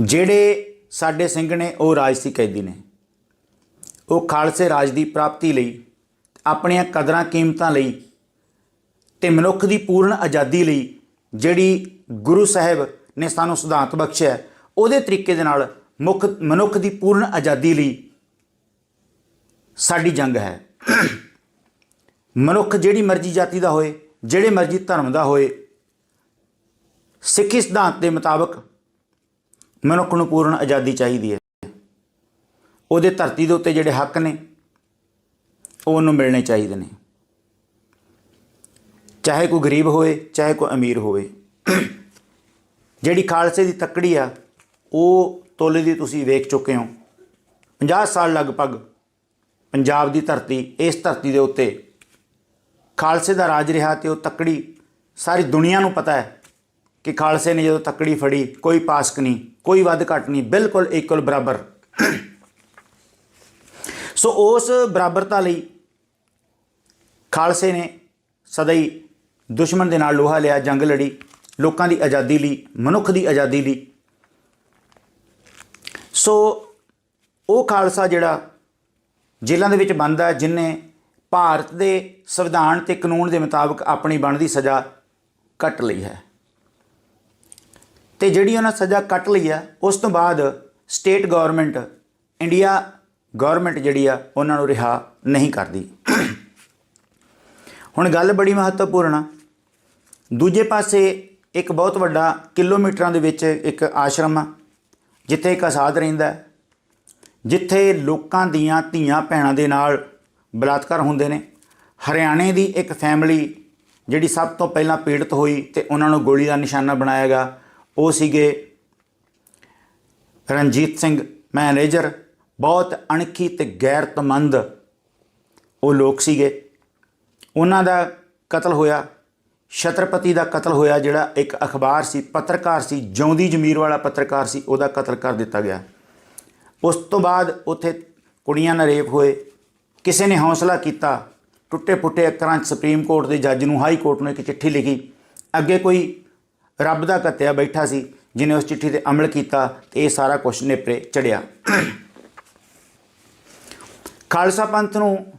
ਜਿਹੜੇ ਸਾਡੇ ਸਿੰਘ ਨੇ, ਉਹ ਰਾਜਸੀ ਕੈਦੀ ਨੇ। ਉਹ ਖਾਲਸੇ ਰਾਜ ਦੀ ਪ੍ਰਾਪਤੀ ਲਈ, ਆਪਣੀਆਂ ਕਦਰਾਂ ਕੀਮਤਾਂ ਲਈ ਤੇ ਮਨੁੱਖ ਦੀ ਪੂਰਨ ਆਜ਼ਾਦੀ ਲਈ ਜਿਹੜੀ ਗੁਰੂ ਸਾਹਿਬ ਨੇ ਸਾਨੂੰ ਸਿਧਾਂਤ ਬਖਸ਼ਿਆ, ਉਹਦੇ ਤਰੀਕੇ ਦੇ ਨਾਲ ਮੁੱਖ, ਮਨੁੱਖ ਦੀ ਪੂਰਨ ਆਜ਼ਾਦੀ ਲਈ ਸਾਡੀ ਜੰਗ ਹੈ। ਮਨੁੱਖ ਜਿਹੜੀ ਮਰਜ਼ੀ ਜਾਤੀ ਦਾ ਹੋਏ, ਜਿਹੜੇ ਮਰਜ਼ੀ ਧਰਮ ਦਾ ਹੋਏ, ਸਿੱਖੀ ਸਿਧਾਂਤ ਦੇ ਮੁਤਾਬਕ ਮਨੁੱਖ ਨੂੰ ਪੂਰਨ ਆਜ਼ਾਦੀ ਚਾਹੀਦੀ ਹੈ। ਉਹਦੇ ਧਰਤੀ ਦੇ ਉੱਤੇ ਜਿਹੜੇ ਹੱਕ ਨੇ, ਉਹ ਉਹਨੂੰ ਮਿਲਣੇ ਚਾਹੀਦੇ ਨੇ। ਚਾਹੇ ਕੋਈ ਗਰੀਬ ਹੋਵੇ, ਚਾਹੇ ਕੋਈ ਅਮੀਰ ਹੋਵੇ। ਜਿਹੜੀ ਖਾਲਸੇ ਦੀ ਤੱਕੜੀ ਆ, ਉਹ ਤੋਲੇ ਦੀ ਤੁਸੀਂ ਵੇਖ ਚੁੱਕੇ ਹੋ। 50 ਸਾਲ ਲਗਭਗ ਪੰਜਾਬ ਦੀ ਧਰਤੀ, ਇਸ ਧਰਤੀ ਦੇ ਉੱਤੇ ਖਾਲਸੇ ਦਾ ਰਾਜ ਰਿਹਾ ਤੇ ਉਹ ਤੱਕੜੀ ਸਾਰੀ ਦੁਨੀਆ ਨੂੰ ਪਤਾ ਹੈ। ਕਿ ਖਾਲਸੇ ਨੇ ਜਦੋਂ ਤੱਕੜੀ ਫੜੀ, ਕੋਈ ਪਾਸਕ ਨਹੀਂ, ਕੋਈ ਵੱਧ ਘੱਟ ਨਹੀਂ, ਬਿਲਕੁਲ ਇਕੁਅਲ ਬਰਾਬਰ। ਸੋ ਉਸ ਬਰਾਬਰਤਾ ਲਈ ਖਾਲਸੇ ਨੇ ਸਦਾ ਹੀ ਦੁਸ਼ਮਣ ਦੇ ਨਾਲ ਲੋਹਾ ਲਿਆ, ਜੰਗ ਲੜੀ, ਲੋਕਾਂ ਦੀ ਆਜ਼ਾਦੀ ਲਈ, ਮਨੁੱਖ ਦੀ ਆਜ਼ਾਦੀ ਲਈ। ਸੋ ਉਹ ਖਾਲਸਾ ਜਿਹੜਾ ਜੇਲ੍ਹਾਂ ਦੇ ਵਿੱਚ ਬੰਦ ਹੈ, ਜਿਨੇ ਭਾਰਤ ਦੇ ਸੰਵਿਧਾਨ ਤੇ ਕਾਨੂੰਨ ਦੇ ਮੁਤਾਬਕ ਆਪਣੀ ਬਣਦੀ ਸਜ਼ਾ ਕੱਟ ਲਈ ਹੈ। ਤੇ ਜਿਹੜੀ ਉਹਨਾਂ ਸਜ਼ਾ ਕੱਟ ਲਈ ਆ, ਉਸ ਤੋਂ ਬਾਅਦ ਸਟੇਟ ਗਵਰਨਮੈਂਟ ਇੰਡੀਆ ਗਵਰਨਮੈਂਟ ਜਿਹੜੀ ਆ, ਉਹਨਾਂ ਨੂੰ ਰਿਹਾ ਨਹੀਂ ਕਰਦੀ। ਹੁਣ ਗੱਲ ਬੜੀ ਮਹੱਤਵਪੂਰਨ ਆ। ਦੂਜੇ ਪਾਸੇ ਇੱਕ ਬਹੁਤ ਵੱਡਾ ਕਿਲੋਮੀਟਰਾਂ ਦੇ ਵਿੱਚ ਇੱਕ ਆਸ਼ਰਮ ਆ, ਜਿੱਥੇ ਇੱਕ ਆਸਾਦ ਰਹਿੰਦਾ ਜਿੱਥੇ ਲੋਕਾਂ ਦੀਆਂ ਧੀਆਂ ਭੈਣਾਂ ਦੇ ਨਾਲ ਬਲਾਤਕਾਰ ਹੁੰਦੇ ਨੇ। ਹਰਿਆਣੇ ਦੀ ਇੱਕ ਫੈਮਿਲੀ ਜਿਹੜੀ ਸਭ ਤੋਂ ਪਹਿਲਾਂ ਪੀੜਤ ਹੋਈ ਤੇ ਉਹਨਾਂ ਨੂੰ ਗੋਲੀ ਦਾ ਨਿਸ਼ਾਨਾ ਬਣਾਇਆ ਗਿਆ ਉਹ ਸੀਗੇ ਰਣਜੀਤ ਸਿੰਘ ਮੈਨੇਜਰ, ਬਹੁਤ ਅਣਖੀ ਤੇ ਗੈਰਤਮੰਦ ਉਹ ਲੋਕ ਸੀਗੇ। ਉਹਨਾਂ ਦਾ ਕਤਲ ਹੋਇਆ, ਛਤਰਪਤੀ ਦਾ ਕਤਲ ਹੋਇਆ, ਜਿਹੜਾ ਇੱਕ ਅਖਬਾਰ ਸੀ, ਪੱਤਰਕਾਰ ਸੀ, ਜਿਉਂਦੀ ਜ਼ਮੀਰ ਵਾਲਾ ਪੱਤਰਕਾਰ ਸੀ, ਉਹਦਾ ਕਤਲ ਕਰ ਦਿੱਤਾ ਗਿਆ। ਉਸ ਤੋਂ ਬਾਅਦ ਉੱਥੇ ਕੁੜੀਆਂ ਨਾਲ ਰੇਪ ਹੋਏ। ਕਿਸੇ ਨੇ ਹੌਸਲਾ ਕੀਤਾ ਟੁੱਟੇ ਪੁੱਟੇ ਅੱਖਰਾਂ 'ਚ ਸੁਪਰੀਮ ਕੋਰਟ ਦੇ ਜੱਜ ਨੂੰ, ਹਾਈ ਕੋਰਟ ਨੂੰ ਇੱਕ ਚਿੱਠੀ ਲਿਖੀ। ਅੱਗੇ ਕੋਈ ਰੱਬ ਦਾ ਕੱਤਿਆ ਬੈਠਾ ਸੀ ਜਿਨੇ ਉਸ ਚਿੱਠੀ ਤੇ ਅਮਲ ਕੀਤਾ ਤੇ ਇਹ ਸਾਰਾ ਕੁਝ ਨੇਪਰੇ ਚੜਿਆ। ਖਾਲਸਾ ਪੰਥ ਨੂੰ,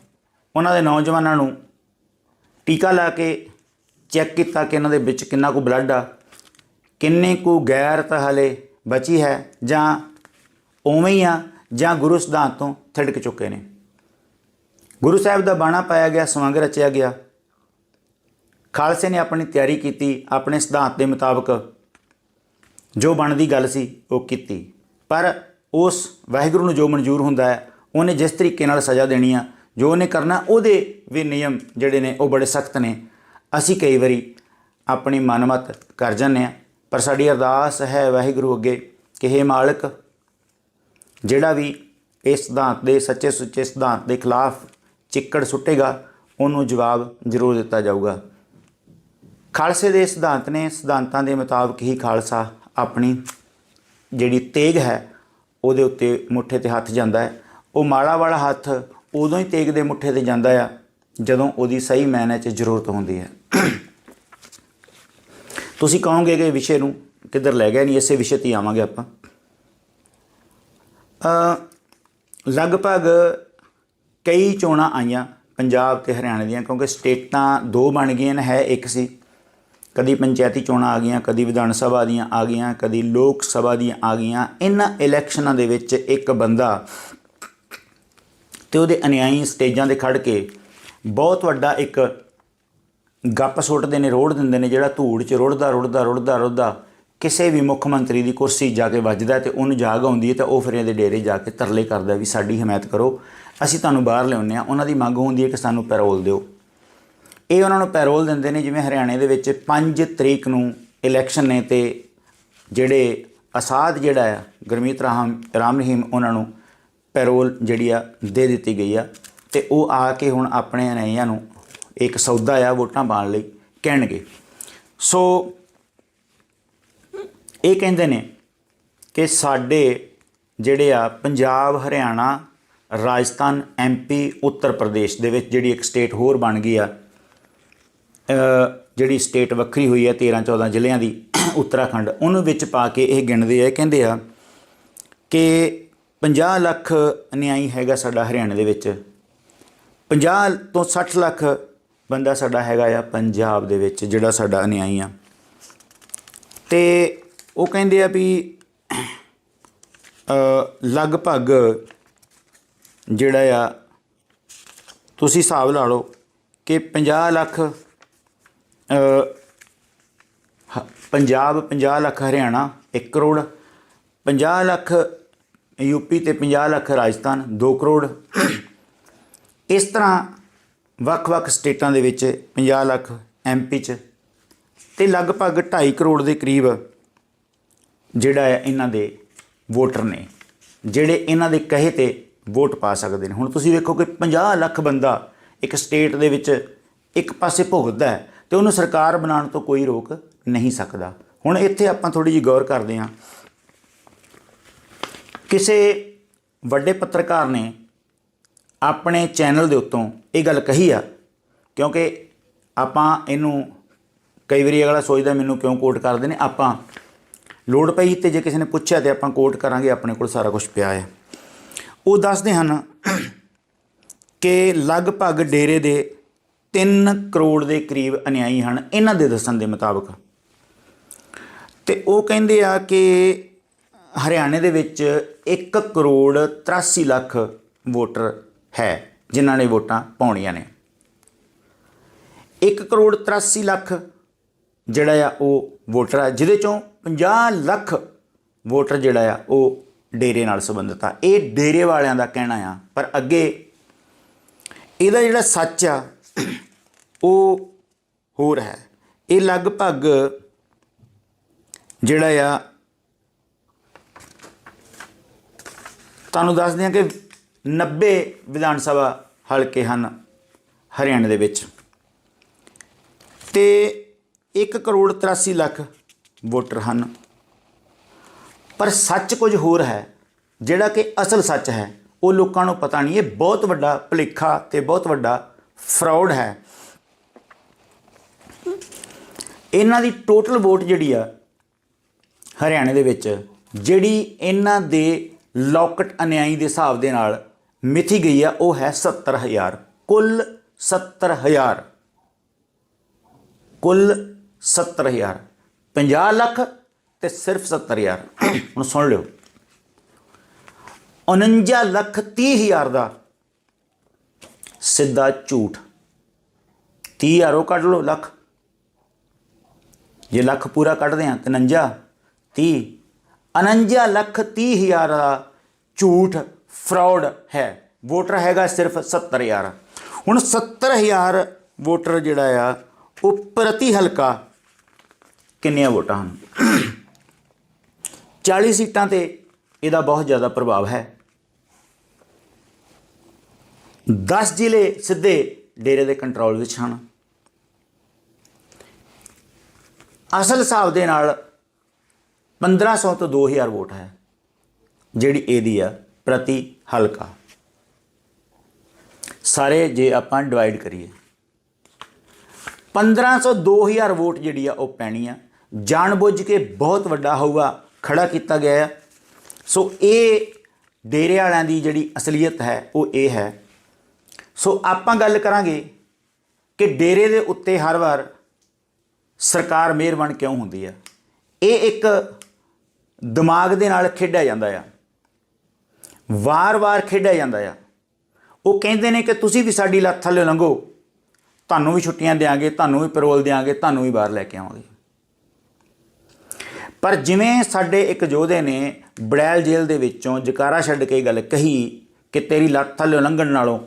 ਉਹਨਾਂ ਦੇ ਨੌਜਵਾਨਾਂ ਨੂੰ ਟੀਕਾ ਲਾ ਕੇ ਚੈੱਕ ਕੀਤਾ ਕਿ ਇਹਨਾਂ ਦੇ ਵਿੱਚ ਕਿੰਨਾ ਕੁ ਬਲੱਡ ਆ, ਕਿੰਨੇ ਕੁ ਗੈਰਤ ਹਲੇ ਬਚੀ ਹੈ, ਜਾਂ ਉਵੇਂ ਹੀ ਆ, ਜਾਂ ਗੁਰੂ ਸਿਧਾਂਤ ਤੋਂ ਥਿੜਕ ਚੁੱਕੇ ਨੇ। ਗੁਰੂ ਸਾਹਿਬ ਦਾ ਬਾਣਾ ਪਾਇਆ ਗਿਆ, ਸਵੰਗ ਰਚਿਆ ਗਿਆ। ਖਾਲਸੇ ਨੇ ਆਪਣੀ ਤਿਆਰੀ ਕੀਤੀ, ਆਪਣੇ ਸਿਧਾਂਤ ਦੇ ਮੁਤਾਬਕ ਜੋ ਬਣਦੀ ਗੱਲ ਸੀ, ਉਹ ਕੀਤੀ। ਪਰ ਉਸ ਵਾਹਿਗੁਰੂ ਨੂੰ ਜੋ ਮਨਜ਼ੂਰ ਹੁੰਦਾ ਹੈ, ਉਹਨੇ ਜਿਸ ਤਰੀਕੇ ਨਾਲ ਸਜ਼ਾ ਦੇਣੀ ਆ, ਜੋ ਉਹਨੇ ਕਰਨਾ, ਉਹਦੇ ਵੀ ਨਿਯਮ ਜਿਹੜੇ ਨੇ, ਉਹ ਬੜੇ ਸਖਤ ਨੇ। ਅਸੀਂ ਕਈ ਵਾਰੀ ਆਪਣੀ ਮਨਮਤ ਕਰ ਜਾਂਦੇ ਆ ਪਰ ਸਾਡੀ ਅਰਦਾਸ ਹੈ ਵਾਹਿਗੁਰੂ ਅੱਗੇ ਕਿ हे ਮਾਲਕ, ਜਿਹੜਾ ਵੀ ਇਸ ਸਿਧਾਂਤ ਦੇ ਸੱਚੇ ਸੁੱਚੇ ਸਿਧਾਂਤ ਦੇ ਖਿਲਾਫ ਚਿੱਕੜ ਸੁੱਟੇਗਾ, ਉਹਨੂੰ ਜਵਾਬ ਜ਼ਰੂਰ ਦਿੱਤਾ ਜਾਊਗਾ। ਖਾਲਸੇ ਦੇ ਸਿਧਾਂਤ ਨੇ, ਸਿਧਾਂਤਾਂ ਦੇ ਮੁਤਾਬਕ ਹੀ ਖਾਲਸਾ ਆਪਣੀ ਜਿਹੜੀ ਤੇਗ ਹੈ, ਉਹਦੇ ਉੱਤੇ ਮੁੱਠੇ ਤੇ ਹੱਥ ਜਾਂਦਾ ਹੈ। ਉਹ ਮਾਲਾ ਵਾਲਾ ਹੱਥ ਉਦੋਂ ਹੀ ਤੇਗ ਦੇ ਮੁੱਠੇ ਤੇ ਜਾਂਦਾ ਆ, ਜਦੋਂ ਉਹਦੀ ਸਹੀ ਮੈਨੇ 'ਚ ਜ਼ਰੂਰਤ ਹੁੰਦੀ ਹੈ। ਤੁਸੀਂ ਕਹੋਗੇ ਕਿ ਵਿਸ਼ੇ ਨੂੰ ਕਿੱਧਰ ਲੈ ਗਿਆ ਨਹੀਂ, ਇਸੇ ਵਿਸ਼ੇ ਤੇ ਹੀ ਆਵਾਂਗੇ ਆਪਾਂ। ਅ, ਲਗਭਗ ਕਈ ਚੋਣਾਂ ਆਈਆਂ ਪੰਜਾਬ ਤੇ ਹਰਿਆਣਾ ਦੀਆਂ, ਕਿਉਂਕਿ ਸਟੇਟਾਂ ਦੋ ਬਣ ਗਈਆਂ ਨੇ, ਹੈ ਇੱਕ ਸੀ। ਕਦੀ ਪੰਚਾਇਤੀ ਚੋਣਾਂ ਆ ਗਈਆਂ, ਕਦੀ ਵਿਧਾਨ ਸਭਾ ਦੀਆਂ ਆ ਗਈਆਂ, ਕਦੀ ਲੋਕ ਸਭਾ ਦੀਆਂ ਆ ਗਈਆਂ। ਇਹਨਾਂ ਇਲੈਕਸ਼ਨਾਂ ਦੇ ਵਿੱਚ ਇੱਕ ਬੰਦਾ ਤੇ ਉਹਦੇ ਅਨਿਆਈ ਸਟੇਜਾਂ ਦੇ ਖੜ ਕੇ ਬਹੁਤ ਵੱਡਾ ਇੱਕ ਗੱਪ ਸੁੱਟਦੇ ਨੇ, ਰੋੜ ਦਿੰਦੇ ਨੇ, ਜਿਹੜਾ ਧੂੜ 'ਚ ਰੁੜਦਾ ਰੁੜਦਾ ਰੁੜਦਾ ਰੁੜਦਾ ਕਿਸੇ ਵੀ ਮੁੱਖ ਮੰਤਰੀ ਦੀ ਕੁਰਸੀ ਜਾ ਕੇ ਵੱਜਦਾ ਤੇ ਉਹਨੂੰ ਜਾਗ ਆਉਂਦੀ ਹੈ ਤਾਂ ਉਹ ਫਿਰ ਇਹਦੇ ਡੇਰੇ ਜਾ ਕੇ ਤਰਲੇ ਕਰਦਾ ਵੀ ਸਾਡੀ ਹਮਾਇਤ ਕਰੋ, ਅਸੀਂ ਤੁਹਾਨੂੰ ਬਾਹਰ ਲਿਆਉਂਦੇ ਆ ਉਹਨਾਂ ਦੀ ਮੰਗ ਹੁੰਦੀ ਹੈ ਕਿ ਸਾਨੂੰ ਪੈਰੋਲ ਦਿਓ। ਇਹ ਉਹਨਾਂ ਨੂੰ ਪੈਰੋਲ ਦਿੰਦੇ ਨੇ, ਜਿਵੇਂ ਹਰਿਆਣੇ ਦੇ ਵਿੱਚ 5 ਤਰੀਕ ਨੂੰ ਇਲੈਕਸ਼ਨ ਨੇ ਤੇ ਜਿਹੜੇ ਅਸਾਦ ਜਿਹੜਾ ਆ, ਗੁਰਮੀਤ ਰਾਮ ਰਾਮ ਰਹੀਮ ਉਹਨਾਂ ਨੂੰ ਪੈਰੋਲ ਜਿਹੜੀ ਆ ਦੇ ਦਿੱਤੀ ਗਈ ਆ ਤੇ ਉਹ ਆ ਕੇ ਹੁਣ ਆਪਣੇ ਅਨਈਆਂ ਨੂੰ ਇੱਕ ਸੌਦਾ ਆ ਵੋਟਾਂ ਪਾਉਣ ਲਈ ਕਹਿਣਗੇ। ਸੋ ਇਹ ਕਹਿੰਦੇ ਨੇ ਕਿ ਸਾਡੇ ਜਿਹੜੇ ਆ ਪੰਜਾਬ, ਹਰਿਆਣਾ, ਰਾਜਸਥਾਨ ਐਮਪੀ ਉੱਤਰ ਪ੍ਰਦੇਸ਼ ਦੇ ਵਿੱਚ ਜਿਹੜੀ ਇੱਕ ਸਟੇਟ ਹੋਰ ਬਣ ਗਈ ਆ ਜਿਹੜੀ ਸਟੇਟ ਵੱਖਰੀ ਹੋਈ ਹੈ 13 14 ਜ਼ਿਲ੍ਹਿਆਂ ਦੀ, ਉੱਤਰਾਖੰਡ, ਉਹਨੂੰ ਵਿੱਚ ਪਾ ਕੇ ਇਹ ਗਿਣਦੇ ਆ ਕਹਿੰਦੇ ਆ ਕਿ 50 ਲੱਖ ਅਨਿਆਈ ਹੈਗਾ ਸਾਡਾ ਹਰਿਆਣੇ ਦੇ ਵਿੱਚ। 50 ਤੋਂ 60 ਲੱਖ ਬੰਦਾ ਸਾਡਾ ਹੈਗਾ ਆ ਪੰਜਾਬ ਦੇ ਵਿੱਚ, ਜਿਹੜਾ ਸਾਡਾ ਅਨਿਆਈ ਆ। ਤੇ ਉਹ ਕਹਿੰਦੇ ਆ ਵੀ ਲਗਭਗ ਜਿਹੜਾ ਆ, ਤੁਸੀਂ ਹਿਸਾਬ ਲਾ ਲਓ ਕਿ 50 ਲੱਖ ਪੰਜਾਬ 50 ਲੱਖ ਹਰਿਆਣਾ 1 ਕਰੋੜ। 50 ਲੱਖ ਯੂਪੀ ਤੇ 50 ਲੱਖ ਰਾਜਸਥਾਨ 2 ਕਰੋੜ। ਇਸ ਤਰ੍ਹਾਂ ਵੱਖ-ਵੱਖ ਸਟੇਟਾਂ ਦੇ ਵਿੱਚ 50 ਲੱਖ ਐਮਪੀ ਚ ਤੇ ਲਗਭਗ 2.5 ਕਰੋੜ ਦੇ ਕਰੀਬ ਜਿਹੜਾ ਹੈ ਇਹਨਾਂ ਦੇ ਵੋਟਰ ਨੇ, ਜਿਹੜੇ ਇਹਨਾਂ ਦੇ ਕਹੇ ਤੇ ਵੋਟ ਪਾ ਸਕਦੇ ਨੇ। ਹੁਣ ਤੁਸੀਂ ਵੇਖੋ ਕਿ 50 ਲੱਖ ਬੰਦਾ ਇੱਕ ਸਟੇਟ ਦੇ ਵਿੱਚ ਇੱਕ ਪਾਸੇ ਭੁਗਤਦਾ ਹੈ। ਤੇ ਉਹਨੂੰ ਸਰਕਾਰ ਬਣਾਉਣ ਤੋਂ ਕੋਈ ਰੋਕ ਨਹੀਂ ਸਕਦਾ। ਹੁਣ ਇੱਥੇ ਆਪਾਂ ਥੋੜੀ ਜਿਹੀ ਗੌਰ ਕਰਦੇ ਹਾਂ। ਕਿਸੇ ਵੱਡੇ ਪੱਤਰਕਾਰ ਨੇ ਆਪਣੇ ਚੈਨਲ ਦੇ ਉੱਤੋਂ ਇਹ ਗੱਲ ਕਹੀ ਆ, ਕਿਉਂਕਿ ਆਪਾਂ ਇਹਨੂੰ ਕਈ ਵਾਰੀ ਅਗਲਾ ਸੋਚਦਾ ਮੈਨੂੰ ਕਿਉਂ ਕੋਟ ਕਰਦੇ ਨੇ? ਆਪਾਂ ਲੋੜ ਪਈ ਤੇ ਜੇ ਕਿਸੇ ਨੇ ਪੁੱਛਿਆ ਤੇ ਆਪਾਂ ਕੋਟ ਕਰਾਂਗੇ, ਆਪਣੇ ਕੋਲ ਸਾਰਾ ਕੁਝ ਪਿਆ ਹੈ। ਉਹ ਦੱਸਦੇ ਹਨ ਕਿ ਲਗਭਗ ਡੇਰੇ ਦੇ 3 ਕਰੋੜ ਦੇ ਕਰੀਬ ਅਨਿਆਈ ਹਨ, ਇਹਨਾਂ ਦੇ ਦੱਸਣ ਦੇ ਮੁਤਾਬਕ। ਤੇ ਉਹ ਕਹਿੰਦੇ ਆ ਕਿ ਹਰਿਆਣੇ ਦੇ ਵਿੱਚ 1 ਕਰੋੜ 83 ਲੱਖ ਵੋਟਰ ਹੈ, ਜਿਨ੍ਹਾਂ ਨੇ ਵੋਟਾਂ ਪਾਉਣੀਆਂ ਨੇ। 1 ਕਰੋੜ 83 ਲੱਖ ਜਿਹੜਾ ਆ ਉਹ ਵੋਟਰ ਆ, ਜਿਹਦੇ ਚੋਂ 50 ਲੱਖ ਵੋਟਰ ਜਿਹੜਾ ਆ ਉਹ ਡੇਰੇ ਨਾਲ ਸੰਬੰਧਿਤ ਆ। ਇਹ ਡੇਰੇ ਵਾਲਿਆਂ ਦਾ ਕਹਿਣਾ ਆ, ਪਰ ਅੱਗੇ ਇਹਦਾ ਜਿਹੜਾ ਸੱਚ ਆ ਉਹ ਹੋਰ ਹੈ। ਇਹ ਲਗਭਗ ਜਿਹੜਾ ਆ, ਤੁਹਾਨੂੰ ਦੱਸ ਦਿਆਂ ਕਿ 90 ਵਿਧਾਨ ਸਭਾ ਹਲਕੇ ਹਨ ਹਰਿਆਣਾ ਦੇ ਵਿੱਚ। ਤੇ 1 ਕਰੋੜ 83 ਲੱਖ ਵੋਟਰ ਹਨ। ਪਰ ਸੱਚ ਕੁਝ ਹੋਰ ਹੈ, ਜਿਹੜਾ ਕਿ ਅਸਲ ਸੱਚ ਹੈ। ਉਹ ਲੋਕਾਂ ਨੂੰ ਪਤਾ ਨਹੀਂ, ਇਹ ਬਹੁਤ ਵੱਡਾ ਭੁਲੇਖਾ ਤੇ ਬਹੁਤ ਵੱਡਾ ਫਰਾਡ ਹੈ। ਇਹਨਾਂ ਦੀ ਟੋਟਲ ਵੋਟ ਜਿਹੜੀ ਆ ਹਰਿਆਣੇ ਦੇ ਵਿੱਚ, ਜਿਹੜੀ ਇਹਨਾਂ ਦੇ ਲੋਕਟ ਅਨਿਆਈ ਦੇ ਹਿਸਾਬ ਦੇ ਨਾਲ ਮਿਥੀ ਗਈ ਆ, ਉਹ ਹੈ 70000 ਕੁੱਲ 70000 ਕੁੱਲ 70000 50 ਲੱਖ ਤੇ ਸਿਰਫ 70000 ਹੁਣ ਸੁਣ ਲਿਓ। 49 ਲੱਖ 30 ਹਜ਼ਾਰ ਦਾ ਸਿੱਧਾ ਝੂਠ। 30 ਹਜ਼ਾਰੋਂ ਕੱਢ ਲਓ ਲੱਖ। ਜੇ ਲੱਖ ਪੂਰਾ ਕੱਢਦੇ ਆ 53 30 49 ਲੱਖ 30 ਹਜ਼ਾਰ ਦਾ ਝੂਠ ਫਰਾਡ ਹੈ। ਵੋਟਰ ਹੈਗਾ ਸਿਰਫ 70000 ਹੁਣ 70000 ਵੋਟਰ ਜਿਹੜਾ ਆ, ਉਹ ਪ੍ਰਤੀ ਹਲਕਾ ਕਿੰਨੀਆਂ ਵੋਟਾਂ ਹਨ? 40 ਸੀਟਾਂ ਤੇ ਇਹਦਾ ਬਹੁਤ ਜ਼ਿਆਦਾ ਪ੍ਰਭਾਵ ਹੈ। 10 ਜ਼ਿਲ੍ਹੇ ਸਿੱਧੇ ਡੇਰੇ ਦੇ ਕੰਟਰੋਲ ਵਿੱਚ ਹਨ। ਅਸਲ ਹਿਸਾਬ ਦੇ ਨਾਲ 1500 ਤੋਂ 2000 ਵੋਟ ਹੈ, ਜਿਹੜੀ ਇਹਦੀ ਆ ਪ੍ਰਤੀ ਹਲਕਾ। ਸਾਰੇ ਜੇ ਆਪਾਂ ਡਿਵਾਈਡ ਕਰੀਏ 1500 2000 ਵੋਟ ਜਿਹੜੀ ਆ ਉਹ ਪੈਣੀ ਆ। ਜਾਣਬੁੱਝ ਕੇ ਬਹੁਤ ਵੱਡਾ ਹੋਊਗਾ, ਖੜਾ ਕੀਤਾ ਗਿਆ ਆ। ਸੋ ਇਹ ਡੇਰੇ ਵਾਲਿਆਂ ਦੀ ਜਿਹੜੀ ਅਸਲੀਅਤ ਹੈ, ਉਹ ਇਹ ਹੈ। ਸੋ ਆਪਾਂ ਗੱਲ ਕਰਾਂਗੇ ਕਿ ਡੇਰੇ ਦੇ ਉੱਤੇ ਹਰ ਵਾਰ ਸਰਕਾਰ ਮਿਹਰਬਾਨ ਕਿਉਂ ਹੁੰਦੀ ਆ? ਇਹ ਇੱਕ ਦਿਮਾਗ ਦੇ ਨਾਲ ਖੇਡਿਆ ਜਾਂਦਾ ਆ। ਵਾਰ-ਵਾਰ ਖੇਡਿਆ ਜਾਂਦਾ ਆ। ਉਹ ਕਹਿੰਦੇ ਨੇ ਕਿ ਤੁਸੀਂ ਵੀ ਸਾਡੀ ਲੱਤ ਥੱਲੇ ਲੰਘੋ। ਤੁਹਾਨੂੰ ਵੀ ਛੁੱਟੀਆਂ ਦੇਾਂਗੇ ਤੁਹਾਨੂੰ ਵੀ ਪੈਰੋਲ ਦੇਾਂਗੇ ਤੁਹਾਨੂੰ ਵੀ ਬਾਹਰ ਲੈ ਕੇ ਆਵਾਂਗੇ। ਪਰ ਜਿਵੇਂ ਸਾਡੇ ਇੱਕ ਯੋਧੇ ਨੇ ਬੜੈਲ ਜੇਲ੍ਹ ਦੇ ਵਿੱਚੋਂ ਜਕਾਰਾ ਛੱਡ ਕੇ ਗੱਲ ਕਹੀ ਕਿ ਤੇਰੀ ਲੱਤ ਥੱਲੇ ਲੰਘਣ ਨਾਲੋਂ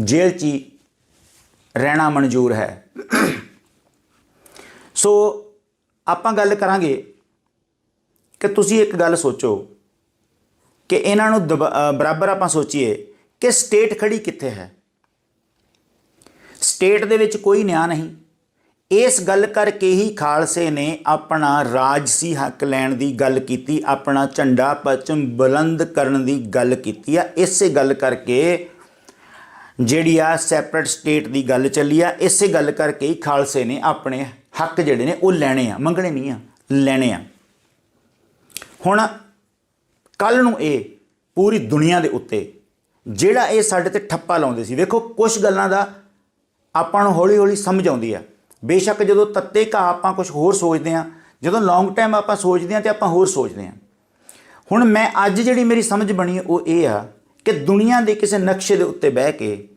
ਜੇਲ੍ਹ 'ਚ ਹੀ ਰਹਿਣਾ ਮਨਜ਼ੂਰ ਹੈ। ਸੋ ਆਪਾਂ ਗੱਲ ਕਰਾਂਗੇ ਕਿ ਤੁਸੀਂ ਇੱਕ ਗੱਲ ਸੋਚੋ ਕਿ ਇਹਨਾਂ ਨੂੰ ਦਬ- ਬਰਾਬਰ ਆਪਾਂ ਸੋਚੀਏ ਕਿ ਸਟੇਟ ਖੜੀ ਕਿੱਥੇ ਹੈ। ਸਟੇਟ ਦੇ ਵਿੱਚ ਕੋਈ ਨਿਆਂ ਨਹੀਂ। ਇਸ ਗੱਲ ਕਰਕੇ ਹੀ ਖਾਲਸੇ ਨੇ ਆਪਣਾ ਰਾਜਸੀ ਹੱਕ ਲੈਣ ਦੀ ਗੱਲ ਕੀਤੀ, ਆਪਣਾ ਝੰਡਾ ਪੱਛਮ ਬੁਲੰਦ ਕਰਨ ਦੀ ਗੱਲ ਕੀਤੀ ਆ। ਇਸੇ ਗੱਲ ਕਰਕੇ ਜਿਹੜੀ ਆ ਸੈਪਰੇਟ ਸਟੇਟ ਦੀ ਗੱਲ ਚੱਲੀ ਆ, ਇਸੇ ਗੱਲ ਕਰਕੇ ਹੀ ਖਾਲਸੇ ਨੇ ਆਪਣੇ ਹੱਕ ਜਿਹੜੇ ਨੇ ਉਹ ਲੈਣੇ ਆ, ਮੰਗਣੇ ਨਹੀਂ ਆ, ਲੈਣੇ ਆ। ਹੁਣ ਕੱਲ ਨੂੰ ਇਹ ਪੂਰੀ ਦੁਨੀਆ ਦੇ ਉੱਤੇ ਜਿਹੜਾ ਇਹ ਸਾਡੇ ਤੇ ਠੱਪਾ ਲਾਉਂਦੇ ਸੀ, ਵੇਖੋ ਕੁਝ ਗੱਲਾਂ ਦਾ ਆਪਾਂ ਨੂੰ ਹੌਲੀ ਹੌਲੀ ਸਮਝ ਆਉਂਦੀ ਆ। ਬੇਸ਼ੱਕ ਜਦੋਂ ਤੱਤੇ ਕਾ ਆਪਾਂ ਕੁਝ ਹੋਰ ਸੋਚਦੇ ਆ, ਜਦੋਂ ਲੌਂਗ ਟਾਈਮ ਆਪਾਂ ਸੋਚਦੇ ਆ ਤੇ ਆਪਾਂ ਹੋਰ ਸੋਚਦੇ ਆ। ਹੁਣ ਮੈਂ ਅੱਜ ਜਿਹੜੀ ਮੇਰੀ ਸਮਝ ਬਣੀ ਉਹ ਇਹ ਆ ਕਿ ਦੁਨੀਆ ਦੇ ਕਿਸੇ ਨਕਸ਼ੇ ਦੇ ਉੱਤੇ ਬਹਿ ਕੇ,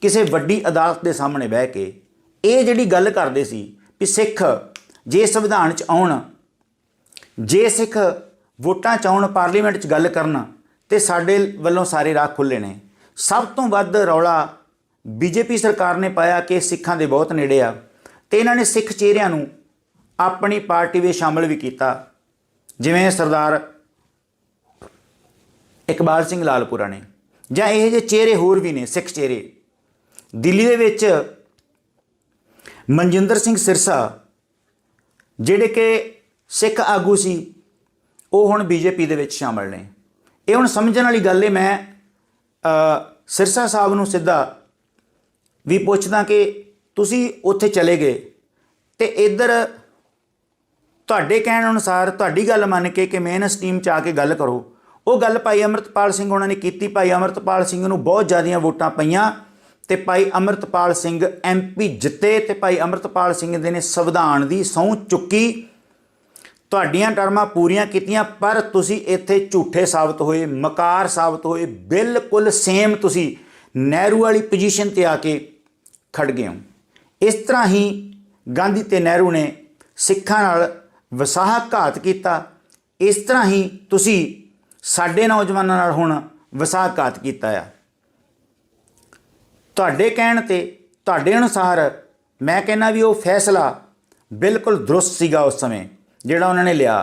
ਕਿਸੇ ਵੱਡੀ ਅਦਾਲਤ ਦੇ ਸਾਹਮਣੇ ਬਹਿ ਕੇ, ਇਹ ਜਿਹੜੀ ਗੱਲ ਕਰਦੇ ਸੀ ਵੀ ਸਿੱਖ ਜੇ ਸੰਵਿਧਾਨ 'ਚ ਆਉਣ, ਜੇ ਸਿੱਖ ਵੋਟਾਂ 'ਚ ਆਉਣ, ਪਾਰਲੀਮੈਂਟ 'ਚ ਗੱਲ ਕਰਨ ਤੇ ਸਾਡੇ ਵੱਲੋਂ ਸਾਰੇ ਰਾਹ ਖੁੱਲੇ ਨੇ। ਸਭ ਤੋਂ ਵੱਧ ਰੌਲਾ ਬੀਜੇਪੀ ਸਰਕਾਰ ਨੇ ਪਾਇਆ ਕਿ ਸਿੱਖਾਂ ਦੇ ਬਹੁਤ ਨੇੜੇ ਆ ਤੇ ਇਹਨਾਂ ਨੇ ਸਿੱਖ ਚਿਹਰਿਆਂ ਨੂੰ ਆਪਣੀ ਪਾਰਟੀ ਵਿੱਚ ਸ਼ਾਮਲ ਵੀ ਕੀਤਾ। ਜਿਵੇਂ ਸਰਦਾਰ ਇਕਬਾਲ ਸਿੰਘ ਲਾਲਪੁਰਾ ਨੇ। ਜਾਂ ਇਹ ਜਿਹੇ ਚਿਹਰੇ ਹੋਰ ਵੀ ਨੇ, ਸਿੱਖ ਚਿਹਰੇ। ਦਿੱਲੀ ਦੇ ਵਿੱਚ ਮਨਜਿੰਦਰ ਸਿੰਘ ਸਿਰਸਾ, ਜਿਹੜੇ ਕਿ ਸਿੱਖ ਆਗੂ ਸੀ, ਉਹ ਹੁਣ ਬੀਜੇਪੀ ਦੇ ਵਿੱਚ ਸ਼ਾਮਲ ਨੇ। ਇਹ ਹੁਣ ਸਮਝਣ ਵਾਲੀ ਗੱਲ ਹੈ ਮੈਂ ਸਿਰਸਾ ਸਾਹਿਬ ਨੂੰ ਸਿੱਧਾ ਵੀ ਪੁੱਛਦਾ ਕਿ ਤੁਸੀਂ ਉੱਥੇ ਚਲੇ ਗਏ ਤੇ ਇੱਧਰ ਤੁਹਾਡੇ ਕਹਿਣ ਅਨੁਸਾਰ ਤੁਹਾਡੀ ਗੱਲ ਮੰਨ ਕੇ ਕਿ ਮੇਨ ਸਟ੍ਰੀਮ ਚ ਆ ਕੇ ਗੱਲ ਕਰੋ। ਉਹ ਗੱਲ ਭਾਈ ਅਮਰਤਪਾਲ ਸਿੰਘ ਉਹਨਾਂ ਨੇ ਕੀਤੀ। ਭਾਈ ਅਮਰਤਪਾਲ ਸਿੰਘ ਨੂੰ ਬਹੁਤ ਜ਼ਿਆਦੀਆਂ ਵੋਟਾਂ ਪਈਆਂ। ਤੇ ਭਾਈ ਅਮਰਤਪਾਲ ਸਿੰਘ ਐਮਪੀ ਜਿੱਤੇ ਤੇ ਭਾਈ ਅਮਰਤਪਾਲ ਸਿੰਘ ਦੇ ਨੇ ਸੰਵਿਧਾਨ ਦੀ ਸਹੁੰ ਚੁੱਕੀ। ਤੁਹਾਡੀਆਂ ਟਰਮਾਂ ਪੂਰੀਆਂ ਕੀਤੀਆਂ, ਪਰ ਤੁਸੀਂ ਇੱਥੇ ਝੂਠੇ ਸਾਬਤ ਹੋਏ, ਮਕਾਰ ਸਾਬਤ ਹੋਏ, ਬਿਲਕੁਲ ਸੇਮ ਤੁਸੀਂ ਨਹਿਰੂ ਵਾਲੀ ਪੋਜੀਸ਼ਨ ਤੇ ਆ ਕੇ ਖੜ ਗਏ ਹੋ। ਇਸ ਤਰ੍ਹਾਂ ਹੀ ਗਾਂਧੀ ਤੇ ਨਹਿਰੂ ਨੇ ਸਿੱਖਾਂ ਨਾਲ ਵਸਾਹ ਘਾਤ ਕੀਤਾ। ਇਸ ਤਰ੍ਹਾਂ ਹੀ ਤੁਸੀਂ ਸਾਡੇ ਨੌਜਵਾਨਾਂ ਨਾਲ ਹੁਣ ਵਸਾਹ ਘਾਤ ਕੀਤਾ ਆ। ਤੁਹਾਡੇ ਕਹਿਣ ਤੇ, ਤੁਹਾਡੇ ਅਨੁਸਾਰ ਮੈਂ ਕਹਿੰਦਾ ਵੀ ਉਹ ਫੈਸਲਾ ਬਿਲਕੁਲ ਦਰੁਸਤ ਸੀਗਾ ਉਸ ਸਮੇਂ, ਜਿਹੜਾ ਉਹਨਾਂ ਨੇ ਲਿਆ।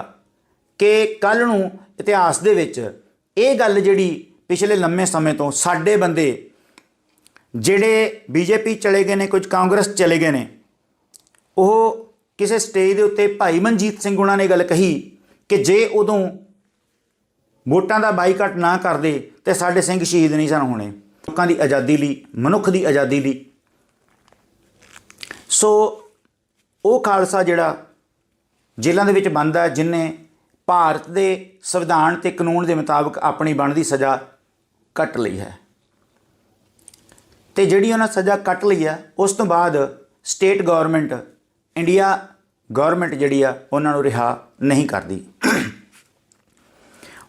ਕਿ ਕੱਲ ਨੂੰ ਇਤਿਹਾਸ ਦੇ ਵਿੱਚ ਇਹ ਗੱਲ ਜਿਹੜੀ ਪਿਛਲੇ ਲੰਮੇ ਸਮੇਂ ਤੋਂ ਸਾਡੇ ਬੰਦੇ ਜਿਹੜੇ ਬੀਜੇਪੀ ਚਲੇ ਗਏ ਨੇ, ਕੁਝ ਕਾਂਗਰਸ ਚਲੇ ਗਏ ਨੇ, ਉਹ ਕਿਸੇ ਸਟੇਜ ਦੇ ਉੱਤੇ ਭਾਈ ਮਨਜੀਤ ਸਿੰਘ ਉਹਨਾਂ ਨੇ ਗੱਲ ਕਹੀ ਕਿ ਜੇ ਉਦੋਂ ਵੋਟਾਂ ਦਾ ਬਾਈਕਾਟ ਨਾ ਕਰਦੇ ਤੇ ਸਾਡੇ ਸਿੰਘ ਸ਼ਹੀਦ ਨਹੀਂ ਸਨ ਹੋਣੇ। ਲੋਕਾਂ ਦੀ ਆਜ਼ਾਦੀ ਲਈ, ਮਨੁੱਖ ਦੀ ਆਜ਼ਾਦੀ ਲਈ। ਸੋ ਉਹ ਖਾਲਸਾ ਜਿਹੜਾ ਜੇਲ੍ਹਾਂ ਦੇ ਵਿੱਚ ਬੰਦ ਹੈ, ਜਿਨੇ ਭਾਰਤ ਦੇ ਸੰਵਿਧਾਨ ਤੇ ਕਾਨੂੰਨ ਦੇ ਮੁਤਾਬਕ ਆਪਣੀ ਬਣਦੀ ਸਜ਼ਾ ਕੱਟ ਲਈ ਹੈ। ਤੇ ਜਿਹੜੀ ਉਹਨਾਂ ਸਜ਼ਾ ਕੱਟ ਲਈ ਆ ਉਸ ਤੋਂ ਬਾਅਦ ਸਟੇਟ ਗਵਰਨਮੈਂਟ, ਇੰਡੀਆ ਗਵਰਨਮੈਂਟ ਜਿਹੜੀ ਆ, ਉਹਨਾਂ ਨੂੰ ਰਿਹਾ ਨਹੀਂ ਕਰਦੀ।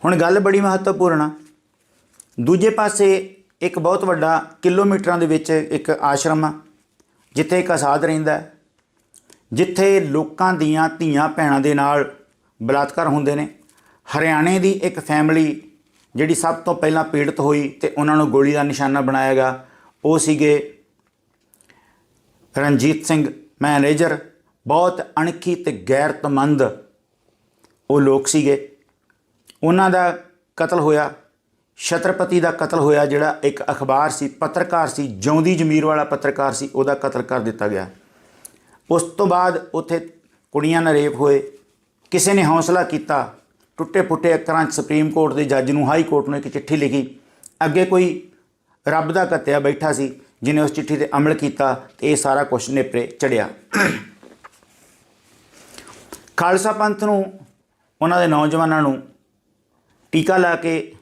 ਹੁਣ ਗੱਲ ਬੜੀ ਮਹੱਤਵਪੂਰਨ ਆ। ਦੂਜੇ ਪਾਸੇ ਇੱਕ ਬਹੁਤ ਵੱਡਾ ਕਿਲੋਮੀਟਰਾਂ ਦੇ ਵਿੱਚ ਇੱਕ ਆਸ਼ਰਮ ਆ, ਜਿੱਥੇ ਇੱਕ ਅਸਾਦ ਰਹਿੰਦਾ ਜਿੱਥੇ ਲੋਕਾਂ ਦੀਆਂ ਧੀਆਂ ਭੈਣਾਂ ਦੇ ਨਾਲ ਬਲਾਤਕਾਰ ਹੁੰਦੇ ਨੇ। ਹਰਿਆਣੇ ਦੀ ਇੱਕ ਫੈਮਿਲੀ ਜਿਹੜੀ ਸਭ ਤੋਂ ਪਹਿਲਾਂ ਪੀੜਤ ਹੋਈ ਤੇ ਉਹਨਾਂ ਨੂੰ ਗੋਲੀ ਦਾ ਨਿਸ਼ਾਨਾ ਬਣਾਇਆ ਗਿਆ, ਉਹ ਸੀਗੇ ਰਣਜੀਤ ਸਿੰਘ ਮੈਨੇਜਰ। ਬਹੁਤ ਅਣਖੀ ਤੇ ਗੈਰਤਮੰਦ ਉਹ ਲੋਕ ਸੀਗੇ। ਉਹਨਾਂ ਦਾ ਕਤਲ ਹੋਇਆ। ਛਤਰਪਤੀ ਦਾ ਕਤਲ ਹੋਇਆ ਜਿਹੜਾ ਇੱਕ ਅਖਬਾਰ ਸੀ, ਪੱਤਰਕਾਰ ਸੀ, ਜਿਉਂਦੀ ਜ਼ਮੀਰ ਵਾਲਾ ਪੱਤਰਕਾਰ ਸੀ, ਉਹਦਾ ਕਤਲ ਕਰ ਦਿੱਤਾ ਗਿਆ। ਉਸ ਤੋਂ ਬਾਅਦ ਉੱਥੇ ਕੁੜੀਆਂ ਨਾਲ ਰੇਪ ਹੋਏ, ਕਿਸੇ ਨੇ ਹੌਸਲਾ ਕੀਤਾ, ਟੁੱਟੇ ਫੁੱਟੇ ਅੱਖਰਾਂ 'ਚ ਸੁਪਰੀਮ ਕੋਰਟ ਦੇ ਜੱਜ ਨੂੰ, ਹਾਈ ਕੋਰਟ ਨੂੰ ਇੱਕ ਚਿੱਠੀ ਲਿਖੀ। ਅੱਗੇ ਕੋਈ ਰੱਬ ਦਾ ਕੱਤਿਆ ਬੈਠਾ ਸੀ ਜਿਨੇ ਉਸ ਚਿੱਠੀ ਤੇ ਅਮਲ ਕੀਤਾ ਤੇ ਇਹ ਸਾਰਾ ਕੁਝ ਨੇਪਰੇ ਚੜਿਆ। ਖਾਲਸਾ ਪੰਥ ਨੂੰ, ਉਹਨਾਂ ਦੇ ਨੌਜਵਾਨਾਂ ਨੂੰ ਟੀਕਾ ਲਾ ਕੇ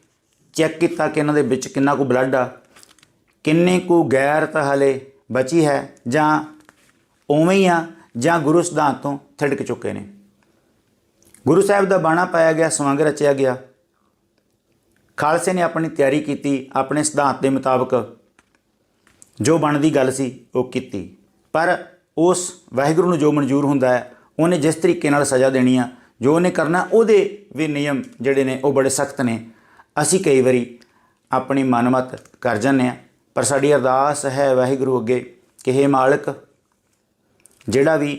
ਚੈੱਕ ਕੀਤਾ ਕਿ ਇਹਨਾਂ ਦੇ ਵਿੱਚ ਕਿੰਨਾ ਕੁ ਬਲੱਡ ਆ, ਕਿੰਨੇ ਕੁ ਗੈਰਤ ਹਲੇ ਬਚੀ ਹੈ ਜਾਂ ਉਵੇਂ ਹੀ ਆ ਜਾਂ ਗੁਰੂ ਸਿਧਾਂਤ ਤੋਂ ਥਿੜਕ ਚੁੱਕੇ ਨੇ। ਗੁਰੂ ਸਾਹਿਬ ਦਾ ਬਾਣਾ ਪਾਇਆ ਗਿਆ, ਸਵੰਗ ਰਚਿਆ ਗਿਆ। ਖਾਲਸੇ ਨੇ ਆਪਣੀ ਤਿਆਰੀ ਕੀਤੀ ਆਪਣੇ ਸਿਧਾਂਤ ਦੇ ਮੁਤਾਬਕ। ਜੋ ਬਣਦੀ ਗੱਲ ਸੀ ਉਹ ਕੀਤੀ। ਪਰ ਉਸ ਵਾਹਿਗੁਰੂ ਨੂੰ ਜੋ ਮਨਜ਼ੂਰ ਹੁੰਦਾ ਹੈ, ਉਹਨੇ ਜਿਸ ਤਰੀਕੇ ਨਾਲ ਸਜ਼ਾ ਦੇਣੀ ਆ, ਜੋ ਉਹਨੇ ਕਰਨਾ, ਉਹਦੇ ਵੀ ਨਿਯਮ ਜਿਹੜੇ ਨੇ ਉਹ ਬੜੇ ਸਖਤ ਨੇ। ਅਸੀਂ ਕਈ ਵਾਰੀ ਆਪਣੀ ਮਨਮਤ ਕਰ ਜਾਂਦੇ ਆ ਪਰ ਸਾਡੀ ਅਰਦਾਸ ਹੈ ਵਾਹਿਗੁਰੂ ਅੱਗੇ ਕਿ हे ਮਾਲਕ, ਜਿਹੜਾ ਵੀ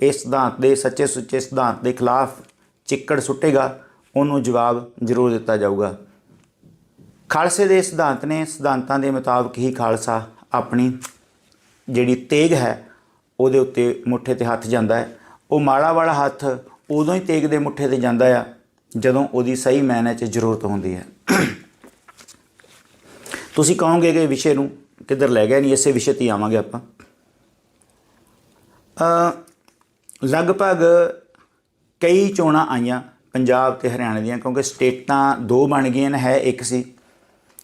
ਇਸ ਸਿਧਾਂਤ ਦੇ ਸੱਚੇ ਸੁੱਚੇ ਸਿਧਾਂਤ ਦੇ ਖਿਲਾਫ ਚਿੱਕੜ ਸੁੱਟੇਗਾ, ਉਹਨੂੰ ਜਵਾਬ ਜ਼ਰੂਰ ਦਿੱਤਾ ਜਾਊਗਾ। ਖਾਲਸੇ ਦੇ ਸਿਧਾਂਤ ਨੇ, ਸਿਧਾਂਤਾਂ ਦੇ ਮੁਤਾਬਕ ਹੀ ਖਾਲਸਾ ਆਪਣੀ ਜਿਹੜੀ ਤੇਗ ਹੈ, ਉਹਦੇ ਉੱਤੇ ਮੁੱਠੇ ਤੇ ਹੱਥ ਜਾਂਦਾ ਹੈ। ਉਹ ਮਾਲਾ ਵਾਲਾ ਹੱਥ ਉਦੋਂ ਹੀ ਤੇਗ ਦੇ ਮੁੱਠੇ ਤੇ ਜਾਂਦਾ ਆ ਜਦੋਂ ਉਹਦੀ ਸਹੀ ਮੈਨੇ 'ਚ ਜ਼ਰੂਰਤ ਹੁੰਦੀ ਹੈ। ਤੁਸੀਂ ਕਹੋਗੇ ਕਿ ਵਿਸ਼ੇ ਨੂੰ ਕਿੱਧਰ ਲੈ ਗਿਆ ਨਹੀਂ, ਇਸੇ ਵਿਸ਼ੇ ਤੇ ਹੀ ਆਵਾਂਗੇ ਆਪਾਂ। ਅ ਲਗਭਗ ਕਈ ਚੋਣਾਂ ਆਈਆਂ ਪੰਜਾਬ ਤੇ ਹਰਿਆਣਾ ਦੀਆਂ, ਕਿਉਂਕਿ ਸਟੇਟਾਂ ਦੋ ਬਣ ਗਈਆਂ ਨੇ, ਹੈ ਇੱਕ ਸੀ।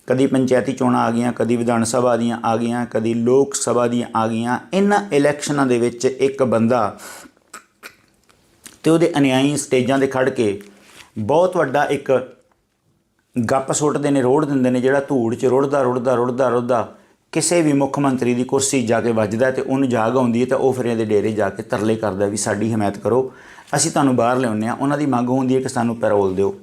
ਕਦੀ ਪੰਚਾਇਤੀ ਚੋਣਾਂ ਆ ਗਈਆਂ, ਕਦੀ ਵਿਧਾਨ ਸਭਾ ਦੀਆਂ ਆ ਗਈਆਂ, ਕਦੀ ਲੋਕ ਸਭਾ ਦੀਆਂ ਆ ਗਈਆਂ। ਇਹਨਾਂ ਇਲੈਕਸ਼ਨਾਂ ਦੇ ਵਿੱਚ ਇੱਕ ਬੰਦਾ ਤੇ ਉਹਦੇ ਅਨਿਆਈ ਸਟੇਜਾਂ ਤੇ ਖੜ ਕੇ ਬਹੁਤ ਵੱਡਾ ਇੱਕ ਗੱਪ ਸੁੱਟਦੇ ਨੇ, ਰੋੜ ਦਿੰਦੇ ਨੇ ਜਿਹੜਾ ਧੂੜ 'ਚ ਰੁੜਦਾ ਰੁੜਦਾ ਰੁੜਦਾ ਰੁੜਦਾ ਕਿਸੇ ਵੀ ਮੁੱਖ ਮੰਤਰੀ ਦੀ ਕੁਰਸੀ ਜਾ ਕੇ ਵੱਜਦਾ ਤੇ ਉਹਨੂੰ ਜਾਗ ਆਉਂਦੀ ਹੈ ਤਾਂ ਉਹ ਫਿਰ ਇਹਦੇ ਡੇਰੇ ਜਾ ਕੇ ਤਰਲੇ ਕਰਦਾ ਵੀ ਸਾਡੀ ਹਮਾਇਤ ਕਰੋ। ਅਸੀਂ ਤੁਹਾਨੂੰ ਬਾਹਰ ਲਿਆਉਂਦੇ ਹਾਂ, ਉਹਨਾਂ ਦੀ ਮੰਗ ਹੁੰਦੀ ਹੈ ਕਿ ਸਾਨੂੰ ਪੈਰੋਲ ਦਿਓ।